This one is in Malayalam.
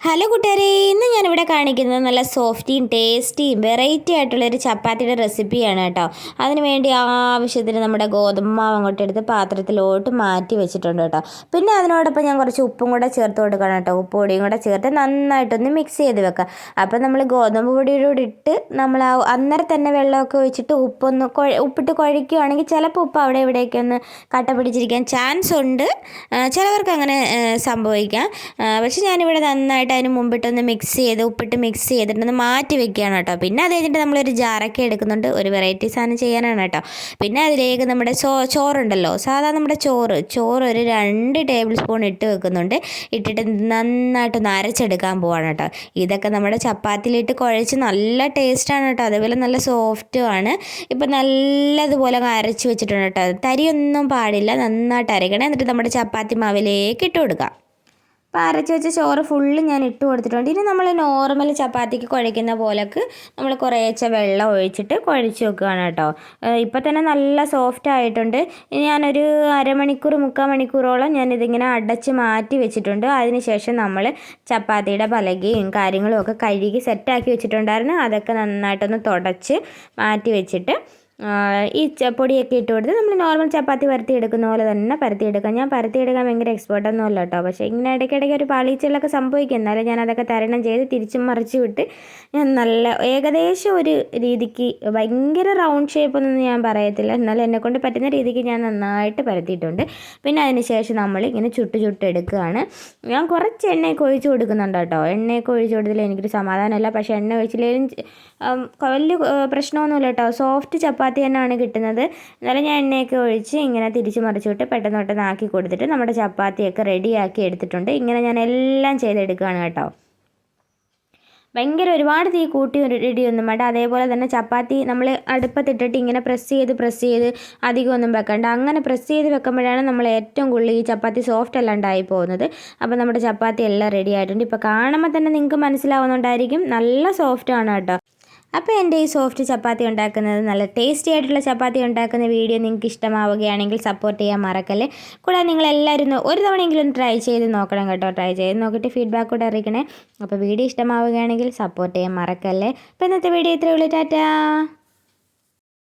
ഹലോ കൂട്ടുകാരെ ഇന്ന് ഞാനിവിടെ കാണിക്കുന്നത് നല്ല സോഫ്റ്റിയും ടേസ്റ്റിയും വെറൈറ്റി ആയിട്ടുള്ള ഒരു ചപ്പാത്തിയുടെ റെസിപ്പിയാണ് കേട്ടോ. അതിന് വേണ്ടി ആവശ്യത്തിന് നമ്മുടെ ഗോതമ്പ് മാവ് അങ്ങോട്ട് എടുത്ത് പാത്രത്തിലോട്ട് മാറ്റി വെച്ചിട്ടുണ്ട് കേട്ടോ. പിന്നെ അതിനോടൊപ്പം ഞാൻ കുറച്ച് ഉപ്പും കൂടെ ചേർത്ത് കൊടുക്കണം കേട്ടോ. ഉപ്പ് പൊടിയും കൂടെ ചേർത്ത് നന്നായിട്ടൊന്ന് മിക്സ് ചെയ്ത് വെക്കുക. അപ്പോൾ നമ്മൾ ഗോതമ്പ് പൊടിയോട് ഇട്ട് നമ്മൾ അന്നേരം തന്നെ വെള്ളമൊക്കെ ഒഴിച്ചിട്ട് ഉപ്പൊന്ന് ഉപ്പിട്ട് കുഴയ്ക്കുകയാണെങ്കിൽ ചിലപ്പോൾ ഉപ്പ് അവിടെ ഇവിടെയൊക്കെ ഒന്ന് കട്ട പിടിച്ചിരിക്കാൻ ചാൻസ് ഉണ്ട്. ചിലവർക്ക് അങ്ങനെ സംഭവിക്കാം. പക്ഷെ ഞാനിവിടെ നന്നായിട്ട് നന്നായിട്ട് അതിന് മുമ്പിട്ടൊന്ന് മിക്സ് ചെയ്ത് ഉപ്പിട്ട് മിക്സ് ചെയ്തിട്ടൊന്ന് മാറ്റി വെക്കുകയാണ് കേട്ടോ. പിന്നെ അത് കഴിഞ്ഞിട്ട് നമ്മളൊരു ജാറൊക്കെ എടുക്കുന്നുണ്ട്. ഒരു വെറൈറ്റി സാധനം ചെയ്യാനാണ് കേട്ടോ. പിന്നെ അതിലേക്ക് നമ്മുടെ ചോ ചോറുണ്ടല്ലോ. സാധാ നമ്മുടെ ചോറ്. ചോറ് ഒരു രണ്ട് ടേബിൾ സ്പൂൺ ഇട്ട് വെക്കുന്നുണ്ട്. ഇട്ടിട്ട് നന്നായിട്ടൊന്ന് അരച്ചെടുക്കാൻ പോവാണ് കേട്ടോ. ഇതൊക്കെ നമ്മുടെ ചപ്പാത്തിയിലിട്ട് കുഴച്ച് നല്ല ടേസ്റ്റാണ് കേട്ടോ. അതേപോലെ നല്ല സോഫ്റ്റുമാണ് ഇപ്പം നല്ലതുപോലെ അരച്ച് വെച്ചിട്ടുണ്ട് കേട്ടോ. തരിയൊന്നും പാടില്ല. നന്നായിട്ട് അരയ്ക്കണം. എന്നിട്ട് നമ്മുടെ ചപ്പാത്തി മാവിലേക്ക് ഇട്ട് കൊടുക്കാം. അപ്പോൾ അരച്ച് വെച്ച ചോറ് ഫുള്ള് ഞാൻ ഇട്ട് കൊടുത്തിട്ടുണ്ട്. ഇനി നമ്മൾ നോർമൽ ചപ്പാത്തിക്ക് കുഴയ്ക്കുന്ന പോലക്ക് നമ്മൾ കുറേശ്ശെ വെള്ളം ഒഴിച്ചിട്ട് കുഴച്ച് വെക്കുകയാണ് കേട്ടോ. ഇപ്പോൾ തന്നെ നല്ല സോഫ്റ്റ് ആയിട്ടുണ്ട്. ഞാനൊരു അരമണിക്കൂർ മുക്കാൽ മണിക്കൂറോളം ഞാനിതിങ്ങനെ അടച്ച് മാറ്റി വെച്ചിട്ടുണ്ട്. അതിനുശേഷം നമ്മൾ ചപ്പാത്തിയുടെ പലകയും കാര്യങ്ങളും ഒക്കെ കഴുകി സെറ്റാക്കി വെച്ചിട്ടുണ്ടായിരുന്നു. അതൊക്കെ നന്നായിട്ടൊന്ന് തുടച്ച് മാറ്റി വെച്ചിട്ട് ഈ പൊടിയൊക്കെ ഇട്ട് കൊടുത്ത് നമ്മൾ നോർമൽ ചപ്പാത്തി പരത്തി എടുക്കുന്ന പോലെ തന്നെ പരത്തി എടുക്കാം. ഞാൻ പരത്തി എടുക്കാൻ ഭയങ്കര എക്സ്പേർട്ടൊന്നും അല്ല കേട്ടോ പക്ഷേ ഇങ്ങനെ ഇടയ്ക്കിടയ്ക്ക് ഒരു പാളിച്ചലൊക്കെ സംഭവിക്കും. എന്നാലും ഞാൻ അതൊക്കെ തരണം ചെയ്ത് തിരിച്ചും മറിച്ച് വിട്ട് ഞാൻ നല്ല ഏകദേശം ഒരു രീതിക്ക് ഭയങ്കര റൗണ്ട് ഷേപ്പൊന്നും ഞാൻ പറയത്തില്ല. എന്നാലും എന്നെക്കൊണ്ട് പറ്റുന്ന രീതിക്ക് ഞാൻ നന്നായിട്ട് പരത്തിയിട്ടുണ്ട്. പിന്നെ അതിന് ശേഷം നമ്മൾ ഇങ്ങനെ ചുട്ട് ചുട്ട് എടുക്കുകയാണ്. ഞാൻ കുറച്ച് എണ്ണയൊക്കെ ഒഴിച്ച് കൊടുക്കുന്നുണ്ട് കേട്ടോ എണ്ണയൊക്കെ ഒഴിച്ച് കൊടുത്തതിൽ എനിക്കൊരു സമാധാനമല്ല. പക്ഷേ എണ്ണ ഒഴിച്ചില്ലെങ്കിലും വലിയ പ്രശ്നമൊന്നുമില്ല കേട്ടോ സോഫ്റ്റ് ചപ്പാത്തി ചപ്പാത്തി തന്നെയാണ് കിട്ടുന്നത്. എന്നാലും ഞാൻ എണ്ണയൊക്കെ ഒഴിച്ച് ഇങ്ങനെ തിരിച്ച് മറിച്ചിട്ട് പെട്ടെന്ന് പെട്ടെന്ന് ആക്കി കൊടുത്തിട്ട് നമ്മുടെ ചപ്പാത്തിയൊക്കെ റെഡിയാക്കി എടുത്തിട്ടുണ്ട്. ഇങ്ങനെ ഞാൻ എല്ലാം ചെയ്തെടുക്കുകയാണ് കേട്ടോ. ഭയങ്കര ഒരുപാട് തീ കൂട്ടി ഇടിയൊന്നും വേണ്ട. അതേപോലെ തന്നെ ചപ്പാത്തി നമ്മൾ അടുപ്പത്തിട്ടിട്ട് ഇങ്ങനെ പ്രസ് ചെയ്ത് പ്രസ് ചെയ്ത് അധികമൊന്നും വെക്കണ്ട. അങ്ങനെ പ്രസ് ചെയ്ത് വെക്കുമ്പോഴാണ് നമ്മൾ ഏറ്റവും കൂടുതൽ ഈ ചപ്പാത്തി സോഫ്റ്റ് അല്ലാണ്ടായി പോകുന്നത്. അപ്പോൾ നമ്മുടെ ചപ്പാത്തി എല്ലാം റെഡി ആയിട്ടുണ്ട്. ഇപ്പോൾ കാണുമ്പോൾ തന്നെ നിങ്ങൾക്ക് മനസ്സിലാവുന്നുണ്ടായിരിക്കും. നല്ല സോഫ്റ്റ് ആണ് കേട്ടോ. അപ്പോൾ എന്റെ ഈ സോഫ്റ്റ് ചപ്പാത്തി ഉണ്ടാക്കുന്നത് നല്ല ടേസ്റ്റി ആയിട്ടുള്ള ചപ്പാത്തി ഉണ്ടാക്കുന്ന വീഡിയോ നിങ്ങൾക്ക് ഇഷ്ടമാവുകയാണെങ്കിൽ സപ്പോർട്ട് ചെയ്യാൻ മറക്കല്ലേ? കൂടാതെ നിങ്ങളെല്ലാവരും ഒരു തവണയെങ്കിലും ട്രൈ ചെയ്ത് നോക്കണം കേട്ടോ ട്രൈ ചെയ്ത് നോക്കിയിട്ട് ഫീഡ്ബാക്ക് കൂടെ അറിയിക്കണേ. അപ്പോൾ വീഡിയോ ഇഷ്ടമാവുകയാണെങ്കിൽ സപ്പോർട്ട് ചെയ്യാൻ മറക്കല്ലേ? അപ്പോൾ ഇന്നത്തെ വീഡിയോ ഇത്രയേ ഉള്ളൂ ടാറ്റാ.